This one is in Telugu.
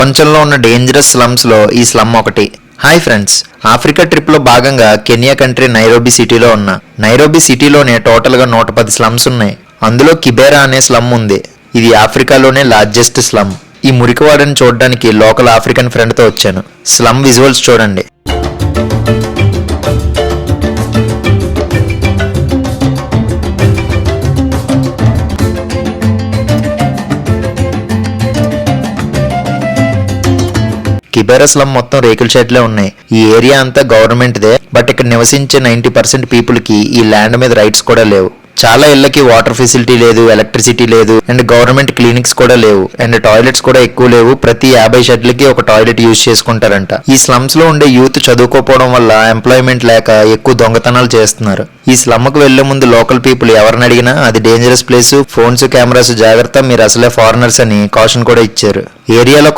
ప్రపంచంలో ఉన్న డేంజరస్ స్లమ్స్లో ఈ స్లమ్ ఒకటి. హాయ్ ఫ్రెండ్స్ ఆఫ్రికా ట్రిప్లో భాగంగా కెనియా కంట్రీ నైరోబీ సిటీలో ఉన్న. నైరోబీ సిటీలోనే టోటల్గా నూట పది స్లమ్స్ ఉన్నాయి. అందులో కిబేరా అనే స్లమ్ ఉంది. ఇది ఆఫ్రికాలోనే లార్జెస్ట్ స్లమ్ ఈ మురికివాడని చూడడానికి లోకల్ ఆఫ్రికన్ ఫ్రెండ్తో వచ్చాను. స్లమ్ విజువల్స్ చూడండి. కిబేరా స్లమ్ మొత్తం రేకుల షెడ్లే ఉన్నాయి. ఈ ఏరియా అంతా గవర్నమెంట్దే బట్ ఇక్కడ నివసించే నైన్టీ పర్సెంట్ పీపుల్కి ఈ ల్యాండ్ మీద రైట్స్ కూడా లేవు. చాలా ఇళ్ళకి వాటర్ ఫెసిలిటీ లేదు ఎలక్ట్రిసిటీ లేదు అండ్ గవర్నమెంట్ క్లినిక్స్ కూడా లేవు అండ్ టాయిలెట్స్ కూడా ఎక్కువ లేవు. ప్రతి యాభై షెడ్లకి ఒక టాయిలెట్ యూజ్ చేసుకుంటారంట. ఈ స్లమ్స్లో ఉండే యూత్ చదువుకోపోవడం వల్ల ఎంప్లాయ్మెంట్ లేక ఎక్కువ దొంగతనాలు చేస్తున్నారు. ఈ స్లమ్కు వెళ్ళే ముందు లోకల్ పీపుల్ ఎవరిని అడిగినా అది డేంజరస్ ప్లేస్ ఫోన్స్ కెమెరాస్ జాగ్రత్త మీరు అసలే ఫారినర్స్ అని కాషన్ కూడా ఇచ్చారు. ఏరియాలో